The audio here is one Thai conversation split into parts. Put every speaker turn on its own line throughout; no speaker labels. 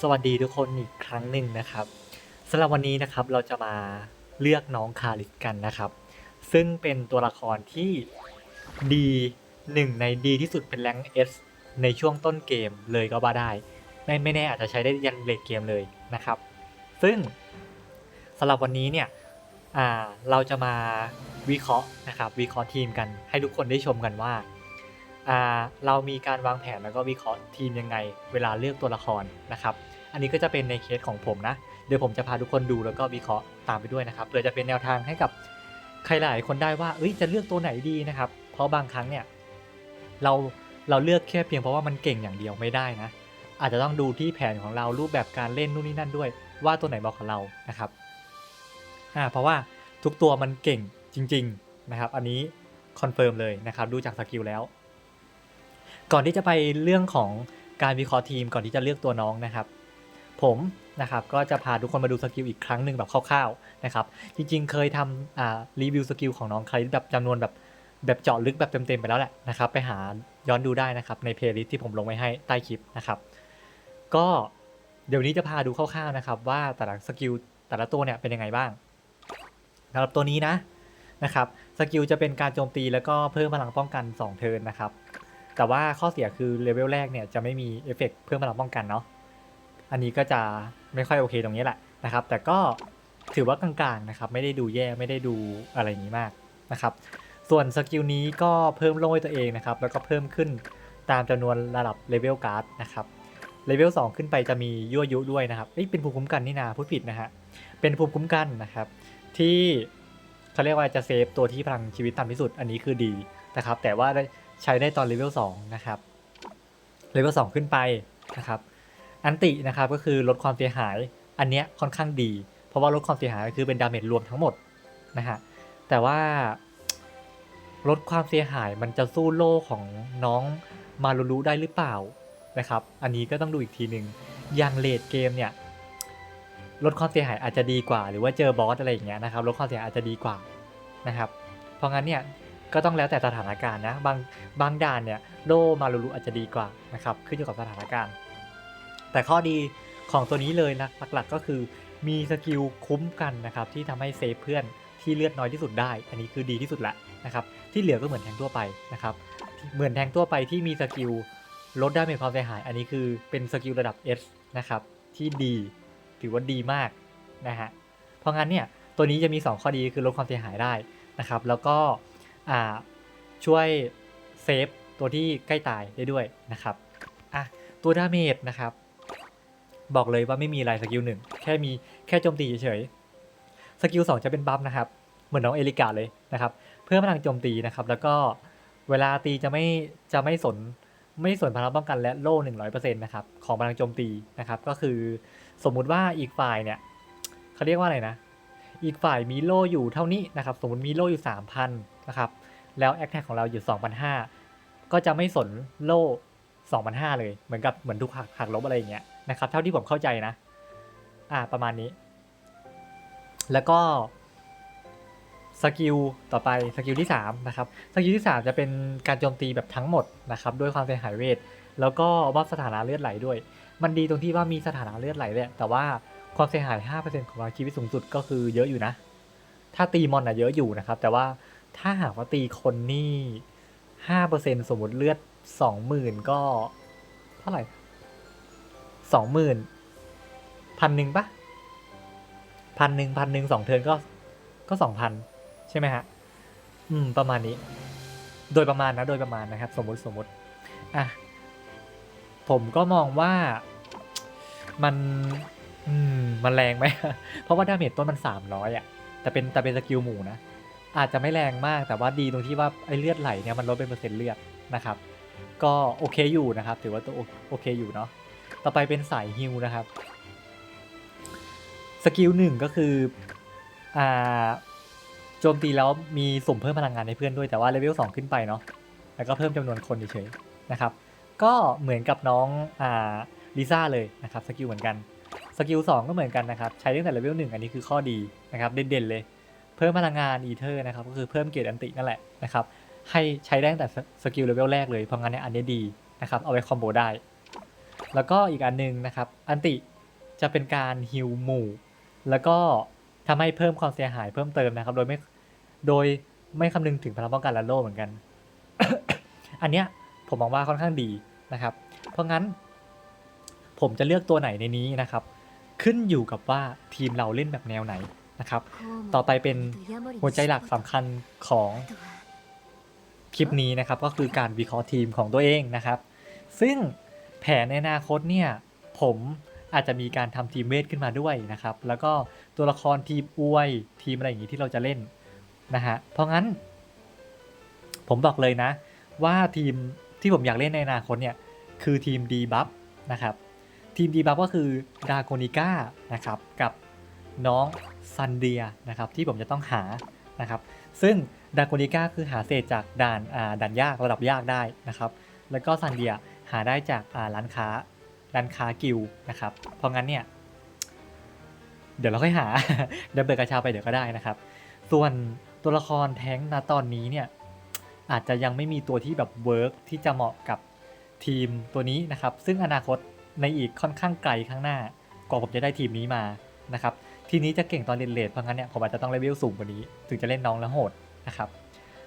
สวัสดีทุกคนอีกครั้งหนึ่งนะครับสำหรับวันนี้นะครับเราจะมาเลือกน้องคาริสกันนะครับ ซึ่งเป็นตัวละครที่ดีหนึ่งในดีที่สุดเป็นแรงเอสในช่วงต้นเกมเลยก็ว่าได้ ไม่ไม่แน่อาจจะใช้ได้ยันเลทเกมเลยนะครับ ซึ่งสำหรับวันนี้เนี่ยเราจะมาวิเคราะห์นะครับวิเคราะห์ทีมกันให้ทุกคนได้ชมกันว่า เรามีการวางแผนแล้วก็วิเคราะห์ทีมยังไง เวลาเลือกตัวละครนะครับ อันนี้ก็จะเป็นในเคสของผมนะ เดี๋ยวผมจะพาทุกคนดูแล้วก็วิเคราะห์ตามไปด้วยนะครับเพื่อจะเป็นแนวทางให้กับใครหลายคนได้ว่าเอ้ยจะเลือกตัวไหนดีนะครับ เพราะบางครั้งเนี่ยเราเราเลือกแค่เพียงเพราะว่ามันเก่งอย่างเดียวไม่ได้นะ อาจจะต้องดูที่แผนของเรารูปแบบการเล่นนู่นนี่นั่นด้วย ว่าตัวไหนเหมาะกับเรานะครับอ่าเพราะว่าทุกตัวมันเก่งจริง ๆนะครับ อันนี้คอนเฟิร์มเลยนะครับ ดูจากสกิลแล้ว ก่อนที่จะไปเรื่องของการวิเคราะห์ทีมก่อนที่จะเลือกตัวน้องนะครับ ผมนะครับก็จะพาทุกคนมาดูสกิลอีกครั้งหนึ่งแบบคร่าวๆนะครับจริงๆ เคยทำรีวิวสกิลของน้องใครแบบจำนวนแบบแบบเจาะลึกแบบเต็มๆไปแล้วแหละนะครับไปหาย้อนดูได้นะครับในเพลย์ลิสต์ที่ผมลงไว้ให้ใต้คลิปนะครับก็เดี๋ยวนี้จะพาดูคร่าวๆนะครับว่าแต่ละสกิลแต่ละตัวเนี่ยเป็นยังไงบ้างสำหรับตัวนี้นะนะครับสกิลจะเป็นการโจมตีแล้วก็เพิ่มพลังป้องกัน 2 เทิร์นนะครับ แต่ว่าข้อเสียคือเลเวลแรกเนี่ยจะไม่มีเอฟเฟกต์เพิ่มพลังป้องกันเนาะอันนี้ก็จะไม่ค่อยโอเคตรงนี้แหละนะครับ แต่ก็ถือว่ากลางๆนะครับ ไม่ได้ดูแย่ไม่ได้ดูอะไรอย่างนี้มากนะครับ ส่วนสกิลนี้ก็เพิ่มโล่ตัวเองนะครับ แล้วก็เพิ่มขึ้นตามจำนวนระดับเลเวลการ์ดนะครับเลเวล2ขึ้นไปจะมียั่วยุด้วยนะครับเอ้ยเป็นภูมิคุ้มกันนี่นาพูดผิดนะฮะเป็นภูมิคุ้มกันนะครับ ที่เขาเรียกว่าจะเซฟตัวที่พลังชีวิตต่ำที่สุดอันนี้คือดีนะครับ แต่ว่า ใช้ได้ตอนเลเวล2นะครับเลเวล2ขึ้นไปนะครับอันตินะครับก็คือลดความเสียหายอันเนี้ยค่อนข้างดี เพราะว่าลดความเสียหายก็คือเป็นดาเมจรวมทั้งหมดนะฮะแต่ว่าลดความเสียหายมันจะสู้โล่ของน้องมารูรุได้หรือเปล่านะครับ อันนี้ก็ต้องดูอีกทีหนึ่งอย่างเลดเกมเนี่ยลดความเสียหายอาจจะดีกว่า หรือว่าเจอบอสอะไรอย่างเงี้ยนะครับลดความเสียหายอาจจะดีกว่านะครับ เพราะงั้นเนี่ย ก็ต้องแล้วแต่สถานการณ์นะ บางบางด่านเนี่ยโลมารูรุอาจจะดีกว่านะครับขึ้นอยู่กับสถานการณ์ แต่ข้อดีของตัวนี้เลยนะหลักๆก็คือมีสกิลคุ้มกันนะครับที่ทำให้เซฟเพื่อนที่เลือดน้อยที่สุดได้ อันนี้คือดีที่สุดละนะครับที่เหลือก็เหมือนแทงทั่วไปนะครับเหมือนแทงทั่วไปที่มีสกิลลดไดาเมจความเสียหาย อันนี้คือเป็นสกิลระดับ S นะครับที่ดีถือว่าดีมากนะฮะเพราะงั้นเนี่ยตัวนี้จะมี 2 ข้อดีคือลดความเสียหายได้นะครับแล้วก็ ช่วยเซฟตัวที่ใกล้ตายได้ด้วยนะครับอะตัวดาเมจนะครับ บอกเลยว่าไม่มีอะไรสกิลหนึ่งแค่มีแค่โจมตีเฉยๆสกิลสองจะเป็นบัฟนะครับ เหมือนน้องเอลิกาเลยนะครับ เพิ่มพลังโจมตีนะครับ แล้วก็เวลาตีจะไม่จะไม่สนไม่สนพลังป้องกันและโล่หนึ่งร้อยเปอร์เซ็นต์นะครับของพลังโจมตีนะครับ ก็คือสมมุติว่าอีกฝ่ายเนี่ยเขาเรียกว่าอะไรนะ อีกฝ่ายมีโล่อยู่เท่านี้นะครับ สมมติมีโล่อยู่สามพันนะครับ แล้วแอคแท็กของเราอยู่สองพันห้าก็จะไม่สนโล่สองพันห้าเลย เหมือนกับเหมือนทุกหักหักลบอะไรอย่างเงี้ยนะครับ เท่าที่ผมเข้าใจนะ อ่า ประมาณนี้ แล้วก็สกิลต่อไปสกิลที่3นะครับสกิลที่ 3 จะเป็นการโจมตีแบบทั้งหมดนะครับด้วยความเสียหายเวท แล้วก็ว่าสถานะเลือดไหลด้วย มันดีตรงที่ว่ามีสถานะเลือดไหลเลยแต่ว่า ความเสียหาย 5%ของพลังชีวิตสูงสุดก็คือเยอะอยู่นะ ถ้าตีมอนอะเยอะอยู่นะครับ แต่ว่าถ้าหากว่าตีคนนี่ 5%สมมติเลือด 20,000 ก็ เท่าไหร่สองหมื่นพันหนึ่งปะพันหนึ่งพันหนึ่งสองเทิร์นก็ก็สองพันใช่ไหมฮะ อืม ประมาณนี้ โดยประมาณนะ โดยประมาณนะครับ สมมติสมมติ อะ ผมก็มองว่ามัน อืม มันแรงไหม เพราะว่าดาเมจต้นมันสามร้อยอะ แต่เป็นแต่เป็นสกิลหมู่นะ อาจจะไม่แรงมากแต่ว่าดีตรงที่ว่าไอ้เลือดไหลเนี่ยมันลดเป็นเปอร์เซ็นต์เลือดนะครับ ก็โอเคอยู่นะครับ ถือว่าตัวโอเคอยู่เนาะ ต่อไปเป็นสายฮิลนะครับ สกิลหนึ่งก็คือ อ่า โจมตีแล้วมีสุ่มเพิ่มพลังงานให้เพื่อนด้วยแต่ว่าเลเวลสองขึ้นไปเนาะ แล้วก็เพิ่มจำนวนคนเฉยๆนะครับ ก็เหมือนกับน้อง อ่าลิซ่าเลยนะครับสกิลเหมือนกัน สกิลสองก็เหมือนกันนะครับ ใช้ตั้งแต่เลเวลหนึ่งอันนี้คือข้อดีนะครับ เด่นๆเลย เพิ่มพลังงานอีเทอร์นะครับ ก็คือเพิ่มเกรดอันตินั่นแหละนะครับ ให้ใช้ได้ตั้งแต่สกิลเลเวลแรกเลย เพราะงั้นเนี่ยอันนี้ดีนะครับ เอาไว้คอมโบได้ แล้วก็อีกอันหนึงนะครับ อันติจะเป็นการฮิวหมู่ แล้วก็ทำให้เพิ่มความเสียหายเพิ่มเติมนะครับ โดยไม่ โดยไม่คำนึงถึงพลังป้องกันและโล่เหมือนกัน อันเนี้ยผมมองว่าค่อนข้างดีนะครับ เพราะงั้นผมจะเลือกตัวไหนในนี้นะครับ ขึ้นอยู่กับว่าทีมเราเล่นแบบแนวไหนนะครับ ต่อไปเป็นหัวใจหลักสำคัญของคลิปนี้นะครับ ก็คือการวิเคราะห์ทีมของตัวเองนะครับ ซึ่งแผนในอนาคตเนี่ยผมอาจจะมีการทำทีมเวทขึ้นมาด้วยนะครับ แล้วก็ตัวละครทีมอวยทีมอะไรอย่างนี้ที่เราจะเล่นนะฮะเพราะงั้น ผมบอกเลยนะ ว่าทีมที่ผมอยากเล่นในอนาคตเนี่ยคือทีมดีบัฟนะครับ ทีมดีบัฟก็คือดาโกนิก้านะครับกับน้องซันเดียนะครับที่ผมจะต้องหานะครับซึ่งดาโกนิก้าคือหาเศษจากด่านอ่าด่านยากระดับยากได้นะครับแล้วก็ซันเดียหาได้จากอ่าร้านค้าร้านค้ากิลนะครับเพราะงั้นเนี่ยเดี๋ยวเราค่อยหาเดี๋ยวเบิกกระชาไปเดี๋ยวก็ได้นะครับ ส่วนตัวละครแท้งค์ณตอนนี้เนี่ยอาจจะยังไม่มีตัวที่แบบเวิร์กที่จะเหมาะกับทีมตัวนี้นะครับ ซึ่งอนาคต ในอีกค่อนข้างไกลข้างหน้ากว่าผมจะได้ทีมนี้มานะครับทีนี้จะเก่งตอนเล่นเลดเพราะงั้นเนี่ยผมอาจจะต้องเลเวลสูงกว่านี้ ถึงจะเล่นน้องแล้วโหดนะครับ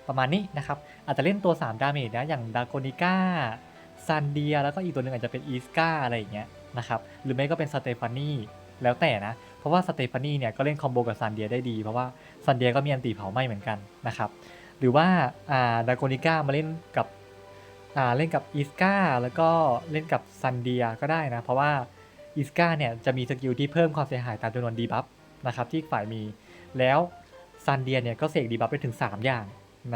ประมาณนี้นะครับอาจจะเล่นตัว 3 ดาเมจนะอย่างดาโกนิก้าซันเดียแล้วก็อีกตัวหนึ่งอาจจะเป็นอีสกาอะไรอย่างเงี้ยนะครับหรือไม่ก็เป็นสเตฟานีแล้วแต่นะ เพราะว่าสเตฟานีเนี่ยก็เล่นคอมโบกับซันเดียได้ดี เพราะว่าซันเดียก็มีอันตีเผาไหม้เหมือนกันนะครับหรือว่าอ่าดาโกนิก้ามาเล่นกับ อ่าเล่นกับอีสกาแล้วก็เล่นกับซันเดียก็ได้นะ เพราะว่าอีสกาเนี่ยจะมีสกิลที่เพิ่มความเสียหายตามจำนวนดีบัฟนะครับที่ฝ่ายมีแล้วซันเดียเนี่ยก็เสกดีบัฟได้ถึง 3 อย่าง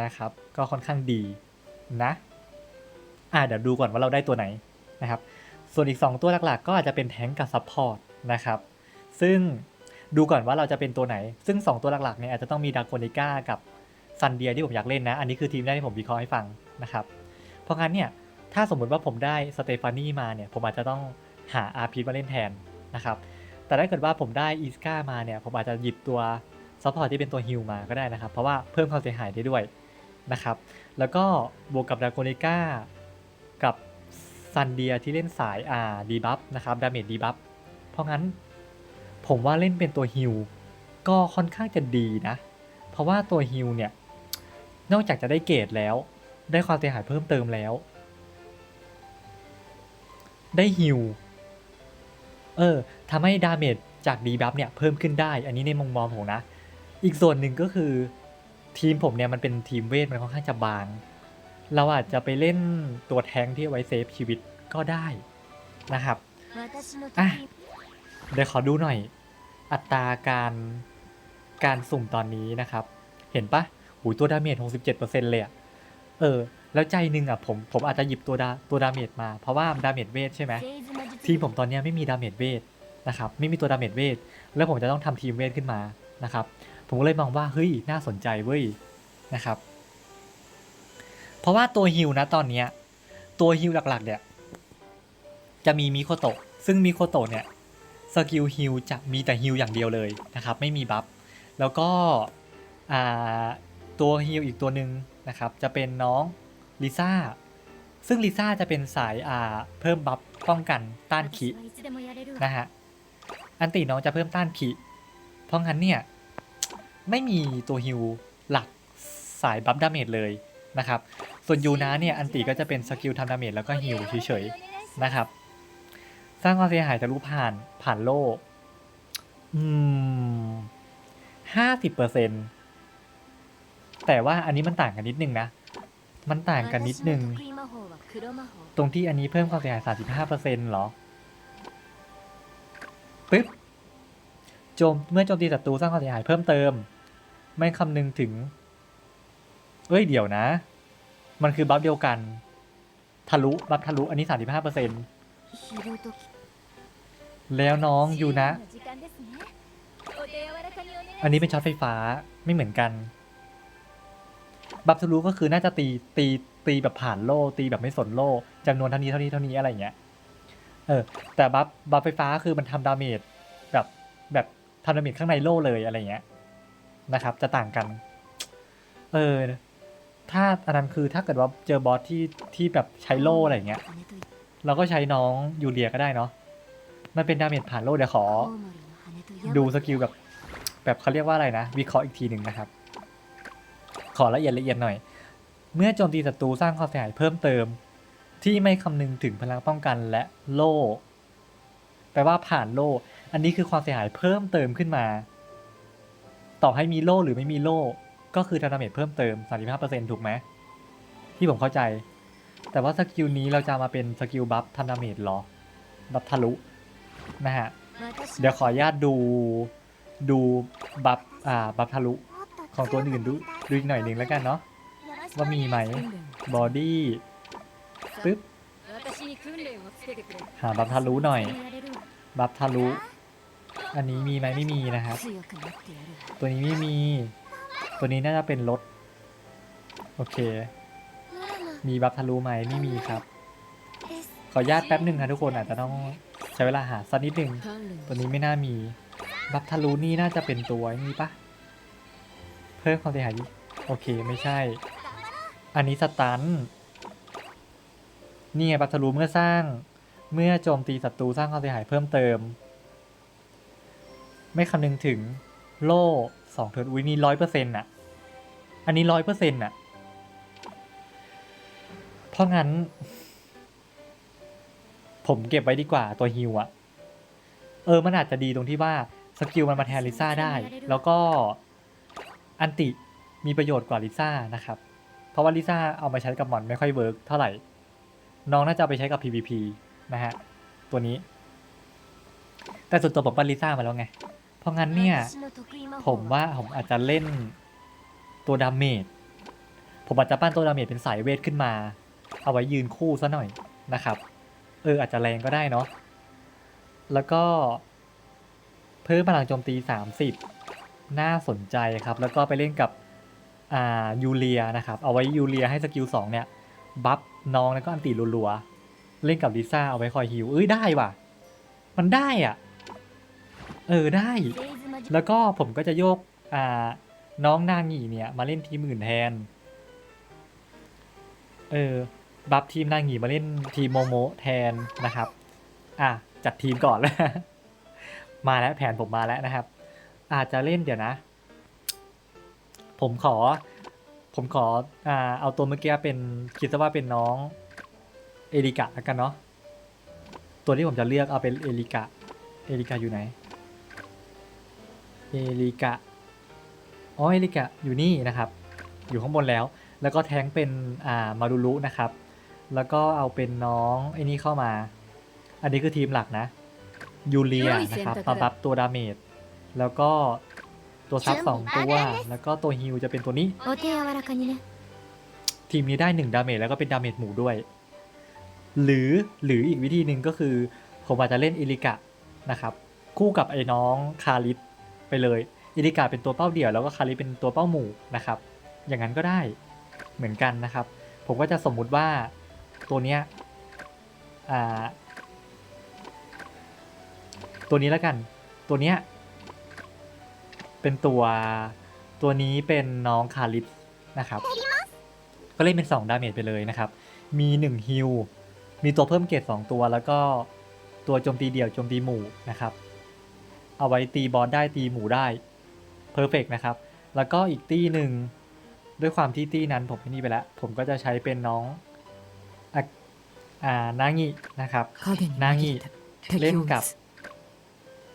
นะครับ ก็ค่อนข้างดีนะอ่าเดี๋ยวดูก่อนว่าเราได้ตัวไหนนะครับ ส่วนอีก 2 ตัวหลักๆ ก็อาจจะเป็นแทงกับซัพพอร์ตนะครับ ซึ่งดูก่อนว่าเราจะเป็นตัวไหน ซึ่ง 2 ตัวหลักๆเนี่ยอาจจะต้องมีดาร์โกนิก้ากับซันเดียที่ผมอยากเล่นนะ อันนี้คือทีมแรกที่ผมวิเคราะห์ให้ฟังนะครับ เพราะงั้นเนี่ยถ้าสมมุติว่าผมได้สเตฟานีมาเนี่ยผมอาจจะต้องหาอาร์พีมาเล่นแทนนะครับแต่ถ้าเกิดว่าผมได้อีสกามาเนี่ยผมอาจจะหยิบตัวซัพพอร์ตที่เป็นตัวฮิลมาก็ได้นะครับ เพราะว่าเพิ่มความเสียหายได้ด้วยนะครับ แล้วก็บวกกับดาโกนิก้ากับซันเดียที่เล่นสายอ่าดีบัฟนะครับดาเมจดีบัฟเพราะงั้นผมว่าเล่นเป็นตัวฮิลก็ค่อนข้างจะดีนะ เพราะว่าตัวฮิลเนี่ยนอกจากจะได้เกรดแล้ว ได้ความเสียหายเพิ่มเติมแล้ว ได้ฮิลเออทำให้ดาเมจจากดีบัฟเนี่ยเพิ่มขึ้นได้ อันนี้ในมุมมองผมนะ อีกส่วนหนึ่งก็คือทีมผมเนี่ยมันเป็นทีมเวทมันค่อนข้างจะบาง เราอาจจะไปเล่นตัวแทงที่ไว้เซฟชีวิตก็ได้นะครับ
อะ
เดี๋ยวขอดูหน่อย อัตราการการสุ่มตอนนี้นะครับ เห็นปะหูตัวดาเมจ 67%เลยอะ เออ แล้วใจหนึ่งอะผมผมอาจจะหยิบตัวดาตัวดาเมจมา เพราะว่าดาเมจเวทใช่ไหมทีมผมตอนนี้ไม่มีดาเมจเวทนะครับไม่มีตัวดาเมจเวทแล้วผมจะต้องทำทีมเวทขึ้นมานะครับผมก็เลยมองว่าเฮ้ยน่าสนใจเว้ยนะครับ เพราะว่าตัวฮิลนะตอนเนี้ยตัวฮิลหลักๆเนี่ยจะมีมิโคโตะซึ่งมิโคโตะเนี่ยสกิลฮิลจะมีแต่ฮิลอย่างเดียวเลยนะครับไม่มีบัฟแล้วก็ตัวฮิลอีกตัวหนึ่ง นะครับ จะเป็นน้องลิซ่า ซึ่งลิซ่าจะเป็นสายอ่าเพิ่มบัฟป้องกันต้านขีนะฮะ อันติน้องจะเพิ่มต้านขีเพราะงั้นเนี่ย ไม่มีตัวฮิวหลักสายบัฟดาเมจเลยนะครับ ส่วนยูนะเนี่ยอันติก็จะเป็นสกิลทำดาเมจแล้วก็ฮิวเฉยๆนะครับ สร้างความเสียหายทะลุผ่านผ่านโลกอืมห้าสิบเปอร์เซ็น แต่ว่าอันนี้มันต่างกันนิดนึงนะ มันต่างกันนิดนึง ตรงที่อันนี้เพิ่มความเสียหาย 35%เหรอ ปึ๊บ โจม เมื่อโจมตีศัตรูสร้างความเสียหายเพิ่มเติม ไม่คำนึงถึง เอ้ย เดี๋ยวนะ มันคือบัฟเดียวกัน ทะลุ บัฟทะลุ อันนี้ 35%แล้วน้องยูนะ อันนี้เป็นช็อตไฟฟ้า ไม่เหมือนกัน บัฟทะลุก็คือน่าจะตีตีตีแบบผ่านโล่ตีแบบไม่สนโล่จำนวนเท่านี้เท่านี้เท่านี้อะไรอย่างเงี้ยเออแต่บัฟบัฟไฟฟ้าคือมันทำดาเมจแบบแบบทำดาเมจข้างในโล่เลยอะไรเงี้ยนะครับ จะต่างกัน เออถ้าอันนั้นคือถ้าเกิดว่าเจอบอสที่ที่แบบใช้โล่อะไรเงี้ย เราก็ใช้น้องยูเลียก็ได้เนาะมันเป็นดาเมจผ่านโลกเดี๋ยวขอ ดูสกิลแบบแบบเขาเรียกว่าอะไรนะ วิเคราะห์อีกทีหนึ่งนะครับ ขอละเอียดละเอียดหน่อย เมื่อโจมตีศัตรูสร้างความเสียหายเพิ่มเติม ที่ไม่คำนึงถึงพลังป้องกันและโล่แปลว่าผ่านโล่ อันนี้คือความเสียหายเพิ่มเติมขึ้นมา ต่อให้มีโล่หรือไม่มีโล่ ก็คือดาเมจเพิ่มเติม 35%ถูกไหมที่ผมเข้าใจ แต่ว่าสกิลนี้เราจะมาเป็นสกิลบัฟทันดาเมจหรอ บัฟทะลุนะฮะ เดี๋ยวขออนุญาตดูดูบัฟอ่าบัฟทะลุ ของตัวอื่นดูดูอีกหน่อยหนึ่งแล้วกันเนาะว่ามีไหมบอดี้ปึ๊บหาบัฟทะลุหน่อย บัฟทะลุ อันนี้มีไหมไม่มีนะครับ ตัวนี้ไม่มี ตัวนี้น่าจะเป็นรถ โอเค มีบัฟทะลุไหมไม่มีครับ ขออนุญาตแป๊บหนึ่งครับทุกคนอาจจะต้องใช้เวลาหาสักนิดหนึ่ง ตัวนี้ไม่น่ามี บัฟทะลุนี่น่าจะเป็นตัวนี้ปะ เพิ่มความเสียหายโอเคไม่ใช่ อันนี้สตันนี่ไงบัฟทะลุเมื่อสร้าง เมื่อโจมตีศัตรูสร้างความเสียหายเพิ่มเติม ไม่คำนึงถึงโล่สองเทิร์นอุ้ยนี่ร้อยเปอร์เซ็นต์อะอันนี้ร้อยเปอร์เซ็นต์อะเพราะงั้น ผมเก็บไว้ดีกว่าตัวฮิวอะเออมันอาจจะดีตรงที่ว่า สกิลมันมาแทนลิซ่าได้ แล้วก็ อันติมีประโยชน์กว่าลิซ่านะครับ เพราะว่าลิซ่าเอามาใช้กับหมอนไม่ค่อยเวิร์กเท่าไหร่ น้องน่าจะเอาไปใช้กับ PVP นะฮะ ตัวนี้ แต่ส่วนตัวผมปั้นลิซ่ามาแล้วไง เพราะงั้นเนี่ย ผมว่าผมอาจจะเล่นตัวดาเมจ ผมอาจจะปั้นตัวดาเมจเป็นสายเวทขึ้นมา เอาไว้ยืนคู่ซะหน่อยนะครับ เอออาจจะแรงก็ได้เนาะ แล้วก็เพิ่มพลังโจมตี 30 น่าสนใจครับ แล้วก็ไปเล่นกับอ่ายูเลียนะครับ เอาไว้ยูเลียให้สกิล2เนี่ยบัฟน้องแล้วก็อันติรัวๆ เล่นกับลิซ่าเอาไว้คอยฮิวเอ้ยได้ว่ะ มันได้อะ เออได้ แล้วก็ผมก็จะโยกอ่าน้องนางหงีเนี่ยมาเล่นทีมอื่นแทน เออบัฟทีมนางหงีมาเล่นทีมโมโมแทนนะครับ อะจัดทีมก่อนแล้ว มาแล้วแผนผมมาแล้วนะครับ อาจจะเล่นเดี๋ยวนะ ผมขอ ผมขออ่าเอาตัวเมื่อกี้เป็นคิดซะว่าเป็นน้องเอริกะแล้วกันเนาะตัวที่ผมจะเลือกเอาเป็นเอริกะเอริกะอยู่ไหนเอริกะอ๋อเอริกะอยู่นี่นะครับ อยู่ข้างบนแล้ว แล้วก็แท้งเป็นอ่ามารุรุนะครับ แล้วก็เอาเป็นน้องไอ้นี่เข้ามา อันนี้คือทีมหลักนะยูเลียนะครับมาบัฟตัวดาเมจ แล้วก็ตัวซับสองตัว แล้วก็ตัวฮิวจะเป็นตัวนี้ทีมนี้ได้หนึ่งดาเมจแล้วก็เป็นดาเมจหมูด้วย หรือหรืออีกวิธีหนึ่งก็คือผมอาจจะเล่นอิริกะนะครับ คู่กับไอ้น้องคาริสไปเลยอิริกะเป็นตัวเป้าเดี่ยวแล้วก็คาริสเป็นตัวเป้าหมู่นะครับ อย่างนั้นก็ได้เหมือนกันนะครับ ผมก็จะสมมุติว่าตัวเนี้ยตัวนี้แล้วกัน ตัวเนี้ย เป็นตัวตัวนี้เป็นน้องคาริสนะครับ ก็เล่นเป็น 2 ดาเมจไปเลยนะครับ มี1ฮิลมีตัวเพิ่มเกรด2ตัว แล้วก็ตัวโจมตีเดี่ยวโจมตีหมู่นะครับ เอาไว้ตีบอสได้ตีหมู่ได้เพอร์เฟกนะครับ แล้วก็อีกตีหนึ่งด้วยความที่ตีนั้นผมไม่นี่ไปแล้ว ผมก็จะใช้เป็นน้องอ่านางินะครับ
นา
งิเล่
นกับ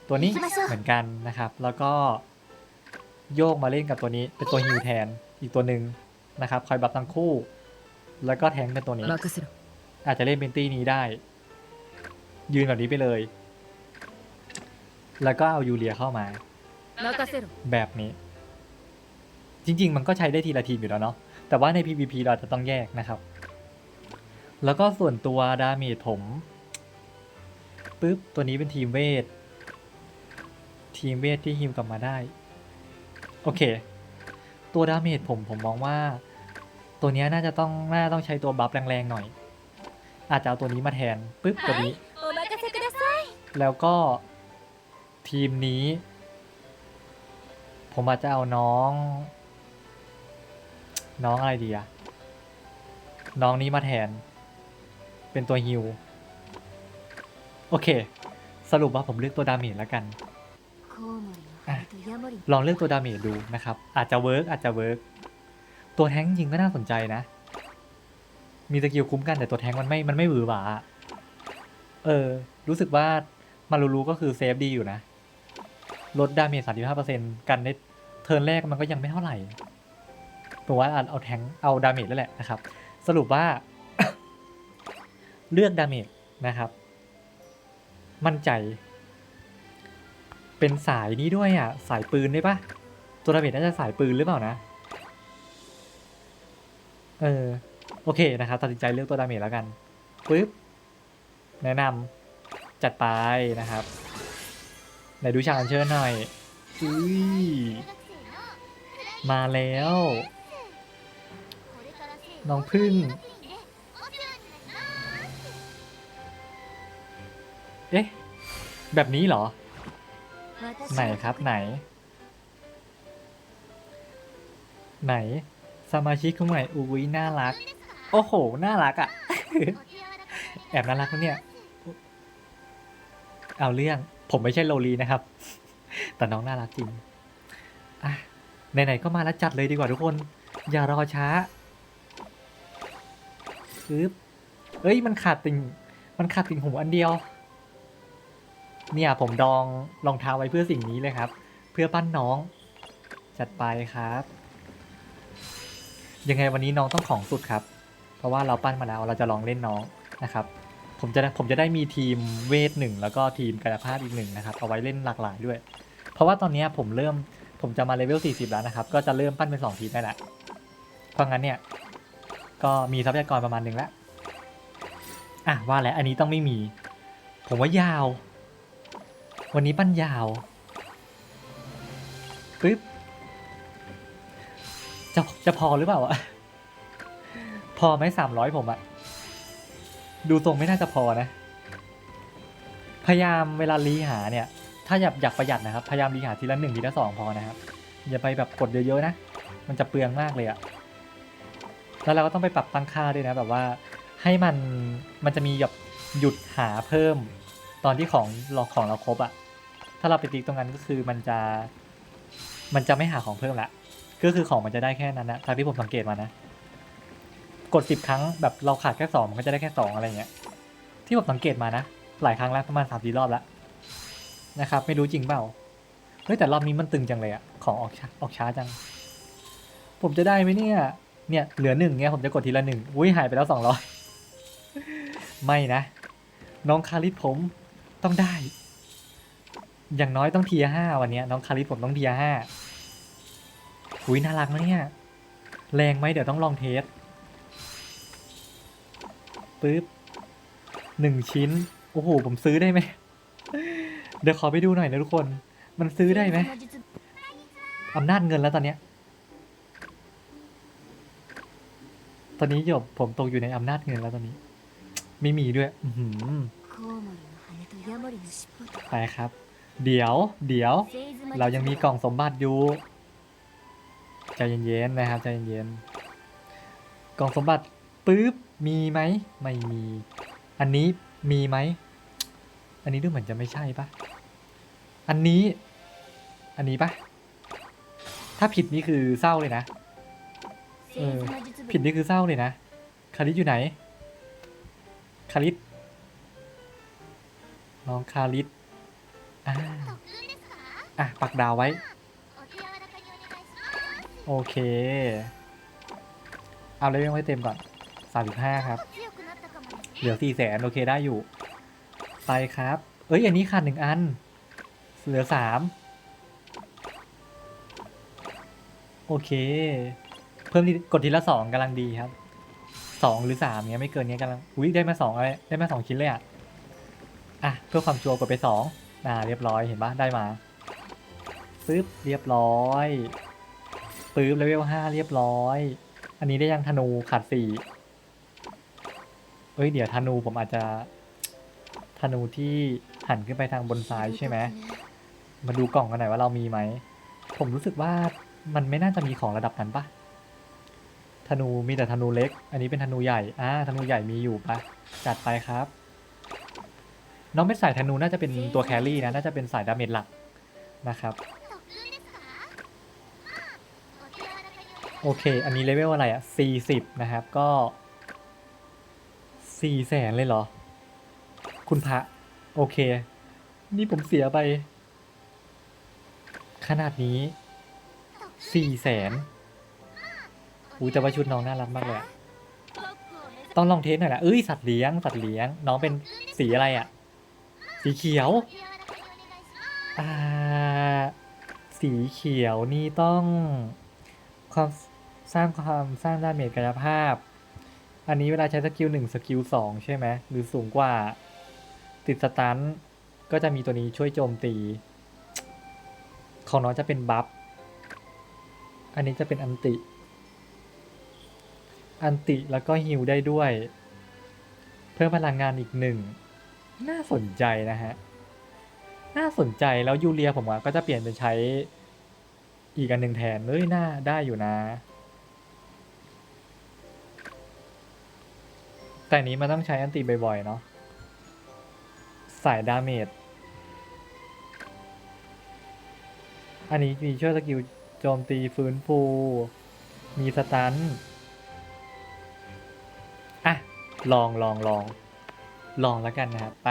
ตัวนี้เหมือนกันนะครับ แล้วก็ โยกมาเล่นกับตัวนี้ เป็นตัวฮิวแทนอีกตัวหนึ่งนะครับคอยบัฟทั้งคู่ แล้วก็แทงกันตัวนี้ อาจจะเล่นเป็นตี้นี้ได้ ยืนแบบนี้ไปเลย แล้วก็เอายูเลียเข้ามา แบบนี้ จริง ๆ มันก็ใช้ได้ทีละทีมอยู่แล้วเนาะแต่ว่าใน PVP เราจะต้องแยกนะครับ แล้วก็ส่วนตัวดาเมจผมปึ๊บตัวนี้เป็นทีมเวททีมเวทที่ฮิมกลับมาได้ โอเค ตัวดาเมจผมผมมองว่า ตัวนี้น่าจะต้องน่าต้องใช้ตัวบัฟแรงๆหน่อย อาจจะเอาตัวนี้มาแทนปึ๊บตัวนี้แล้วก็ทีมนี้ ผมอาจจะเอาน้อง น้องอะไรดีอะน้องนี้มาแทน เป็นตัวฮิวโอเค สรุปว่าผมเลือกตัวดาเมจแล้วกัน ลองเลือกตัวดาเมจดูนะครับ อาจจะเวิร์กอาจจะเวิร์กตัวแท้งจริงก็น่าสนใจนะ มีสกิลคุ้มกันแต่ตัวแท้งมันไม่ มันไม่หวือหวา เออ รู้สึกว่ามารูรูก็คือเซฟดีอยู่นะ ลดดาเมจ35%กันในเทิร์นแรกมันก็ยังไม่เท่าไหร่ผมว่าเอาแทงเอาดาเมจแล้วแหละนะครับ สรุปว่า เลือกดาเมจนะครับ มั่นใจ เป็นสายนี้ด้วยอะ สายปืนได้ปะตัวดาเมจน่าจะสายปืนหรือเปล่านะ เออ โอเคนะครับตัดสินใจเลือกตัวดาเมจแล้วกันปึ๊บ แนะนำจัดไปนะครับไหนดูฉากอัญเชิญหน่อยอุ้ยมาแล้ว น้องพึ่งเอ๊ะ แบบนี้เหรอ ไหนครับไหน ไหน สมาชิกคนใหม่อุ้ยน่ารัก โอ้โห น่ารักอะ่ะ แอบน่ารักนะเนี่ย เอาเรื่อง ผมไม่ใช่โลลีนะครับ แต่น้องน่ารักจริงอะไหนๆก็มาแล้วจัดเลยดีกว่าทุกคน อย่ารอช้าปึ๊บเอ้ย มันขาดติ่ง มันขาดติ่งหูอันเดียว เนี่ยผมดองรองเท้าไว้เพื่อสิ่งนี้เลยครับ เพื่อปั้นน้อง จัดไปครับ ยังไงวันนี้น้องต้องของสุดครับ เพราะว่าเราปั้นมาแล้วเราจะลองเล่นน้องนะครับ ผมจะผมจะได้มีทีมเวทหนึ่งแล้วก็ทีมกายภาพอีกหนึ่งนะครับเอาไว้เล่นหลากหลายด้วย เพราะว่าตอนนี้ผมเริ่มผมจะมาเลเวล40 แล้วนะครับ ก็จะเริ่มปั้นเป็น2ทีมได้แหละเพราะงั้นเนี่ยก็มีทรัพยากรประมาณหนึ่งแล้วอะว่าแล้วอันนี้ต้องไม่มี ผมว่ายาว วันนี้ปั้นยาวปึ๊บจะจะพอหรือเปล่าอะพอไหมสามร้อยผมอะดูทรงไม่น่าจะพอนะ พยายามเวลารีหาเนี่ย ถ้าอยากอยากประหยัดนะครับ พยายามรีหาทีละหนึ่งทีละสองพอนะครับ อย่าไปแบบกดเยอะๆนะ มันจะเปลืองมากเลยอะแล้วเราก็ต้องไปปรับตั้งค่าด้วยนะ แบบว่าให้มันมันจะมีแบบหยุดหาเพิ่ม ตอนที่ของเราของเราครบอะถ้าเราไปติ๊กตรงนั้นก็คือมันจะ มันจะไม่หาของเพิ่มละก็คือของมันจะได้แค่นั้นนะตามที่ผมสังเกตมานะ กดสิบครั้งแบบเราขาดแค่สองมันก็จะได้แค่สองอะไรเงี้ย ที่ผมสังเกตมานะ หลายครั้งแล้วประมาณสามสี่รอบแล้วนะครับ ไม่รู้จริงเปล่าเฮ้ยแต่รอบนี้มันตึงจังเลยอะของออกช้าออกช้าจัง ผมจะได้ไหมเนี่ย เนี่ยเหลือหนึ่งเนี่ยผมจะกดทีละหนึ่งอุ้ยหายไปแล้วสองร้อยไม่นะ น้องคาริสผม ต้องได้ อย่างน้อยต้องเทียห้าวันนี้น้องคาริสผมต้องเทียห้าอุ้ยน่ารักนะเนี่ยแรงไหมเดี๋ยวต้องลองเทสปึ๊บหนึ่งชิ้น โอ้โห ผมซื้อได้ไหม เดี๋ยวขอไปดูหน่อยนะทุกคน มันซื้อได้ไหมอำนาจเงินแล้วตอนเนี้ย ตอนนี้หยบผมตกอยู่ในอำนาจเงินแล้วตอนนี้ ไม่มีด้วย อื ไปครับ เดี๋ยว เดี๋ยว เรายังมีกล่องสมบัติอยู่ ใจเย็นๆนะครับใจเย็นๆ กล่องสมบัติปึ๊บ มีไหม ไม่มี อันนี้มีไหม อันนี้ดูเหมือนจะไม่ใช่ปะอันนี้ อันนี้ปะถ้าผิดนี่คือเศร้าเลยนะผิดนี่คือเศร้าเลยนะ คาริสอยู่ไหน คาริส น้องคาริสอ่าอะปักดาวไว้ โอเค เอาเลเวลไว้เต็มก่อนสามสิบห้าครับ เหลือสี่แสนโอเคได้อยู่ ไปครับ เอ้ย อันนี้ขาดหนึ่งอัน เหลือสามโอเค เพิ่มทีกดทีละสองกำลังดีครับสองหรือสามเนี้ยไม่เกินเนี้ยกำลัง อุ้ยได้มาสองอะไรได้มาสองชิ้นเลยอะ อะเพื่อความชัวร์กดไปสองอ่าเรียบร้อยเห็นปะได้มาปึ๊บเรียบร้อยปึ๊บเลเวลห้าเรียบร้อย อันนี้ได้ยังธนูขาดสี่เอ้ยเดี๋ยวธนูผมอาจจะธนูที่หันขึ้นไปทางบนซ้ายใช่ไหมมาดูกล่องกันหน่อยว่าเรามีไหม ผมรู้สึกว่ามันไม่น่าจะมีของระดับนั้นปะธนูมีแต่ธนูเล็ก อันนี้เป็นธนูใหญ่อ่าธนูใหญ่มีอยู่ปะจัดไปครับ น้องเป็นสายธนูน่าจะเป็นตัวแครี่นะน่าจะเป็นสายดาเมจหลักนะครับโอเค อันนี้เลเวลอะไรอะ40 นะครับ ก็4แสนเลยเหรอ คุณพระ โอเค นี่ผมเสียไป ขนาดนี้4แสนอู้แต่ว่าชุดน้องน่ารักมากเลยอะต้องลองเทสหน่อยนะเอ้ย สัตว์เลี้ยง สัตว์เลี้ยง น้องเป็นสีอะไรอะ สีเขียว อ่า สีเขียวนี่ต้องความสร้างความสร้างดาเมจกายภาพ อันนี้เวลาใช้สกิลหนึ่งสกิลสองใช่ไหมหรือสูงกว่า ติดสตันก็จะมีตัวนี้ช่วยโจมตี ของน้องจะเป็นบัฟ อันนี้จะเป็นอันติ อันติแล้วก็ฮิลได้ด้วย เพิ่มพลังงานอีกหนึ่ง น่าสนใจนะฮะ น่าสนใจแล้วยูเรียผมก็จะเปลี่ยนเป็นใช้อีกอันหนึ่งแทนเอ้ยน่าได้อยู่นะ แต่อันนี้มันต้องใช้อันติบ่อยๆเนาะสายดาเมจอันนี้มีช่วยสกิลโจมตีฟื้นฟู มีสตันอะ ลองลองลอง ลองแล้วกันนะครับไป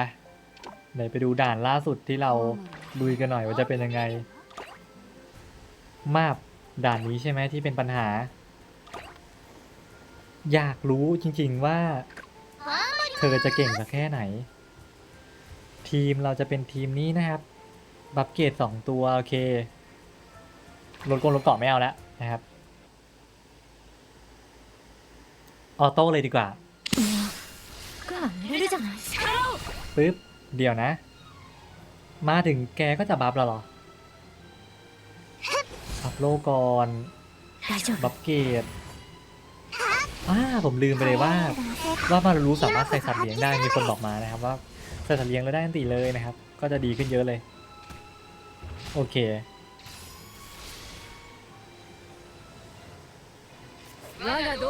ไหนไปดูด่านล่าสุดที่เราลุยกันหน่อยว่าจะเป็นยังไง มาบด่านนี้ใช่ไหมที่เป็นปัญหา อยากรู้จริง ๆว่า เธอจะเก่งสักแค่ไหน ทีมเราจะเป็นทีมนี้นะครับ บัฟเกตสองตัว โอเคลดกลรถเกาะไม่เอาแล้วนะครับ ออโต้เลยดีกว่า
じゃない
ปึ๊บ เดี๋ยวนะ มาถึงแกก็จะบัฟแล้วเหรอ บัฟโลก่อน
大丈夫
บัฟเกตอ่าผมลืมไปเลยว่า ว่ามารู้สามารถใส่สัตว์เลี้ยงได้ มีคนบอกมานะครับ ว่าใส่สัตว์เลี้ยงแล้วได้อันตีเลยนะครับ ก็จะดีขึ้นเยอะเลย โอเค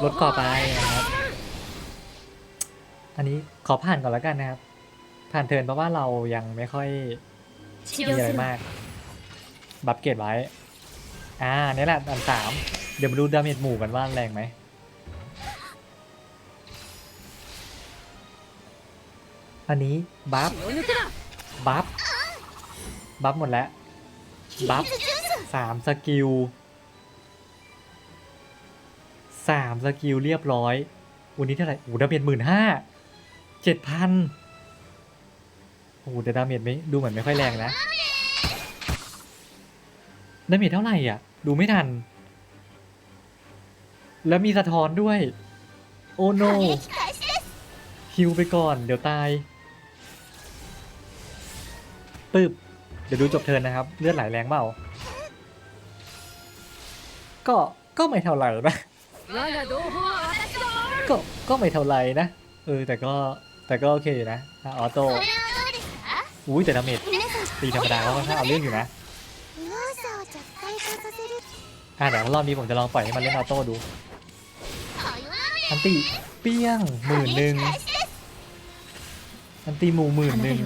ลดก่อไปนะครับ อันนี้ขอผ่านก่อนแล้วกันนะครับ ผ่านเทินเพราะว่าเรายังไม่ค่อยมีอะไรมาก บับเกตไว้ อ่านี่แหละอันสามเดี๋ยวมาดูดาเมจหมู่กันว่าแรงไหมอันนี้บัฟบัฟบัฟหมดแล้วบัฟสามสกิลสามสกิลเรียบร้อยวันนี้เท่าไหร่โอ้ดาเมจหมื่นห้า เจ็ดพันโอ้โหแต่ดาเมจไม่ดูเหมือนไม่ค่อยแรงนะดาเมจเท่าไหร่อะ ดูไม่ทัน แล้วมีสะท้อนด้วย โอ้โนฮิวไปก่อน เดี๋ยวตายปึ๊บเดี๋ยวดูจบเทินนะครับ เลือดไหลแรงเปล่าก็ก็ไม่เท่าไหร่นะก็ก็ไม่เท่าไหร่นะ เออแต่ก็ แต่ก็โอเคอยู่นะออโต้อุ้ยแต่ดาเมจตีธรรมดาเขาก็ถ้าเอาเรื่องอยู่นะอ่าเดี๋ยวรอบนี้ผมจะลองปล่อยให้มันเล่นออโต้ดูอันตีเปี้ยงหมื่นหนึ่งอันตีหมูหมื่นหนึ่ง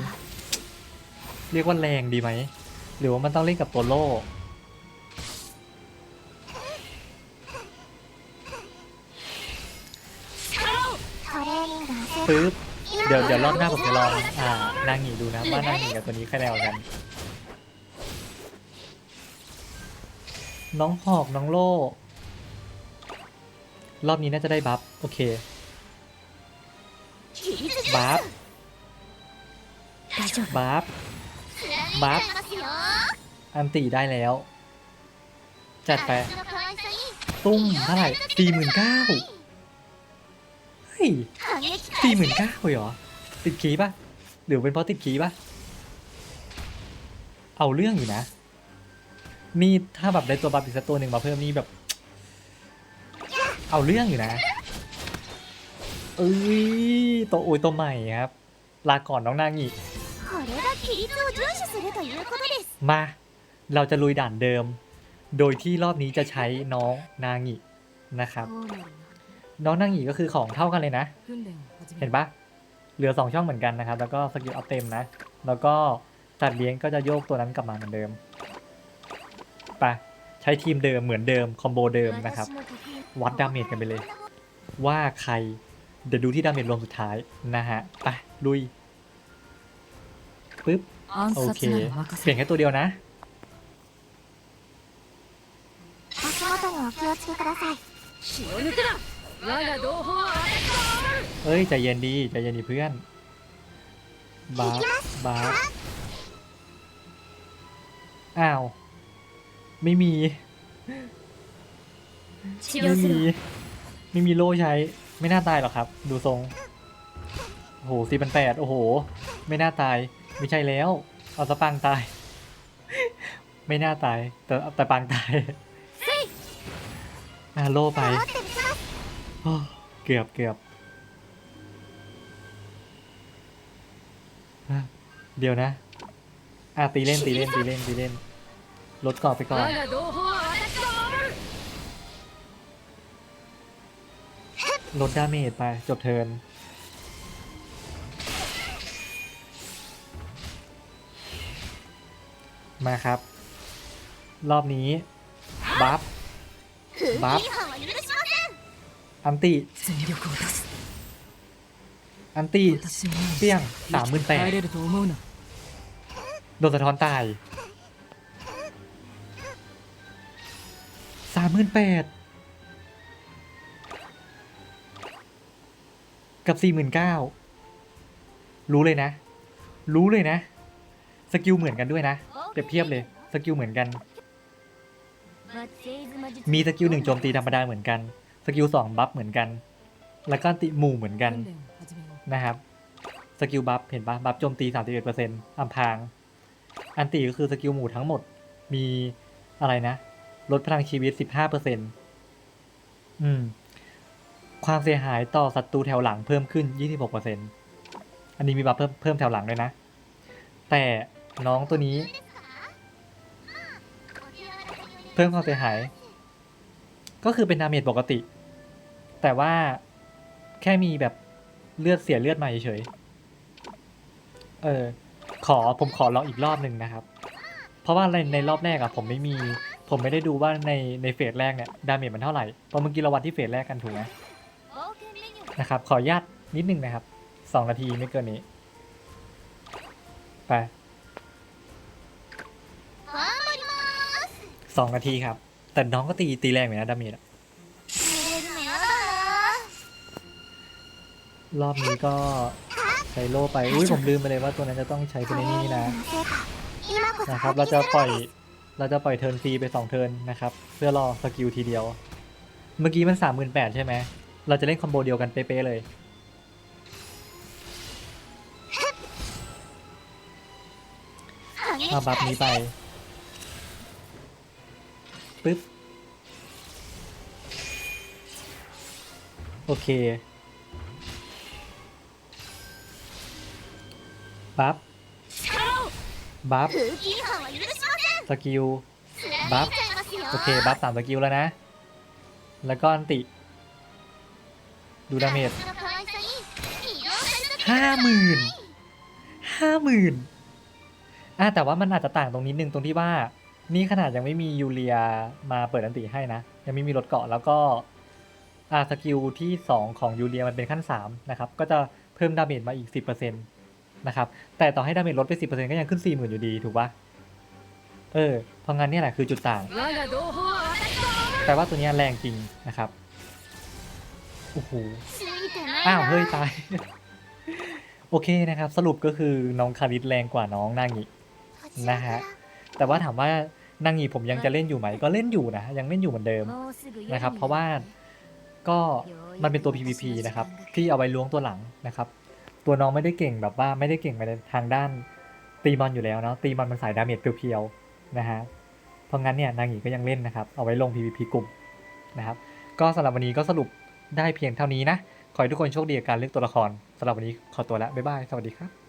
เรียกว่าแรงดีไหม หรือว่ามันต้องเล่นกับตัวโล่ปึ๊บ ดี๋ยวเดี๋ยวรอบหน้าผมจะลองอ่านางหนีดูนะว่านางหนีกับตัวนี้ใครแนวกัน น้องหอกน้องโล่ รอบนี้น่าจะได้บัฟโอเค บัฟบัฟบัฟอันตีได้แล้ว จัดไป ตุ้งเท่าไหร่ตีหมื่นเก้า ยสี่หมื่นเก้าเเหรอ ติดขีป่ะ หรือเป็นเพราะติดขีป่ะ เอาเรื่องอยู่นะ นี่ถ้าแบบได้ตัวบัฟอีกสักตัวหนึ่งมาเพิ่มนี่แบบ เอาเรื่องอยู่นะเอ้ยตัวอุยตัวใหม่ครับ ลาก่อนน้องนางอีกมา เราจะลุยด่านเดิม โดยที่รอบนี้จะใช้น้องนางินะครับ น้องนางงิก็คือของเท่ากันเลยนะ เห็นปะ เหลือสองช่องเหมือนกันนะครับ แล้วก็สกิลอัพเต็มนะ แล้วก็สัตว์เลี้ยงก็จะโยกตัวนั้นกลับมาเหมือนเดิมไปใช้ทีมเดิมเหมือนเดิม คอมโบเดิมนะครับ วัดดาเมจกันไปเลย ว่าใคร เดี๋ยวดูที่ดาเมจรวมสุดท้ายนะฮะ ไป ลุย ปึ๊บ
暗
โอ
殺
เค
なら任
เปลี่ยน
せ
แค่ตัวเดียวนะ
足元にお気をつけください
気を抜くな我が同胞は
เอ้ยใจเย็นดีใจเย็นดีเพื่อนบาสบาอ้าว ไม่มี ไม่มี ไม่มีโล่ใช้ ไม่น่าตายหรอกครับ ดูทรง โอ้โหสี่พันแปดโอ้โห ไม่น่าตาย ไม่ใช่แล้ว เอาสปังตาย ไม่น่าตาย แต่แต่ปังตายอ่าโล่ไป เกือบเกือบเดี๋ยวนะ อะตีเล่นตีเล่นตีเล่นตีเล่น ลดกรอบไปก่อน ลดดาเมจไป จบเทินมาครับ รอบนี้ บัฟ
บัฟ
อันตี้อันตี้เปี้ยงสามหมื่นแปดโดนสะท้อนตายสามหมื่นแปดกับสี่หมื่นเก้ารู้เลยนะ รู้เลยนะ สกิลเหมือนกันด้วยนะเปรียบเทียบเลย สกิลเหมือนกัน มีสกิลหนึ่งโจมตีธรรมดาเหมือนกัน สกิลสองบัฟเหมือนกัน แล้วก็ติหมู่เหมือนกันนะครับ สกิลบัฟเห็นปะบัฟโจมตีสามสิบเอ็ดเปอร์เซ็นต์อัมพาง อันติก็คือสกิลหมู่ทั้งหมด มีอะไรนะ ลดพลังชีวิตสิบห้าเปอร์เซ็นต์ความเสียหายต่อศัตรูแถวหลังเพิ่มขึ้นยี่สิบห26%อันนี้มีบัฟเพิ่มเพิ่มแถวหลังด้วยนะ แต่น้องตัวนี้ เพิ่มความเสียหาย ก็คือเป็นดาเมจปกติ แต่ว่าแค่มีแบบเลือดเสียเลือดมาเฉยเออขอผมขอลองอีกรอบหนึ่งนะครับ เพราะว่าในในรอบแรกอะผมไม่มีผมไม่ได้ดูว่าในในเฟสแรกเนี่ยดาเมจมันเท่าไหร่เพราะเมื่อกี้เราวัดที่เฟสแรกกันถูกไหมนะครับ ขอญาตนิดนึงนะครับสองนาทีไม่เกินนี้ ไปสองนาทีครับ แต่น้องก็ตีตีแรงเหมือนกันดาเมจอะรอบนี้ก็ใช้โล่ไป อุ้ยผมลืมไปเลยว่าตัวนั้นจะต้องใช้ไปในนี้นะ นะครับ เราจะปล่อย เราจะปล่อยเทิร์นฟรีไปสองเทิร์นนะครับ เพื่อรอสกิลทีเดียว เมื่อกี้มันสามหมื่นแปดใช่ไหม เราจะเล่นคอมโบเดียวกันเป๊ะเลย เอาบัฟนี้ไป ปึ๊บ โอเค บัฟ บัฟ สกิล
บัฟ
โอเค บัฟสามสกิลแล้วนะ แล้วก็อันติ ดูดาเมจห้าหมื่นห้าหมื่นอะแต่ว่ามันอาจจะต่างตรงนิดนึงตรงที่ว่า นี่ขนาดยังไม่มียูเลียมาเปิดอันติให้นะ ยังไม่มีรถเกาะแล้วก็อาสกิลที่ 2 ของยูเลียมันเป็นขั้น 3 นะครับ ก็จะเพิ่มดาเมจมาอีก 10%นะครับ แต่ต่อให้ดาเมจลดไป 10%ก็ยังขึ้น 40,000 อยู่ดีถูกปะเออเพราะงั้นนี่แหละคือจุดต่างแต่ว่าตัวนี้แรงจริงนะครับ โอ้โห อ้าวเฮ้ยตาย โอเคนะครับ สรุปก็คือน้องคาริสแรงกว่าน้องนางินะฮะ แต่ว่าถามว่า นางงีผมยังจะเล่นอยู่ไหมก็เล่นอยู่นะยังเล่นอยู่เหมือนเดิมนะครับ เพราะว่าก็มันเป็นตัว PVP นะครับที่เอาไว้ล้วงตัวหลังนะครับ ตัวน้องไม่ได้เก่งแบบว่าไม่ได้เก่งไปในทางด้านตีมอนอยู่แล้วเนาะตีมอนมันสายดาเมจเพียวๆนะฮะเพราะงั้นเนี่ยนางงีก็ยังเล่นนะครับ เอาไว้ลง PVP กลุ่มนะครับ ก็สำหรับวันนี้ก็สรุปได้เพียงเท่านี้นะขอให้ทุกคนโชคดีกับการเลือกตัวละครสำหรับวันนี้ขอตัวละบ๊ายบายสวัสดีครับ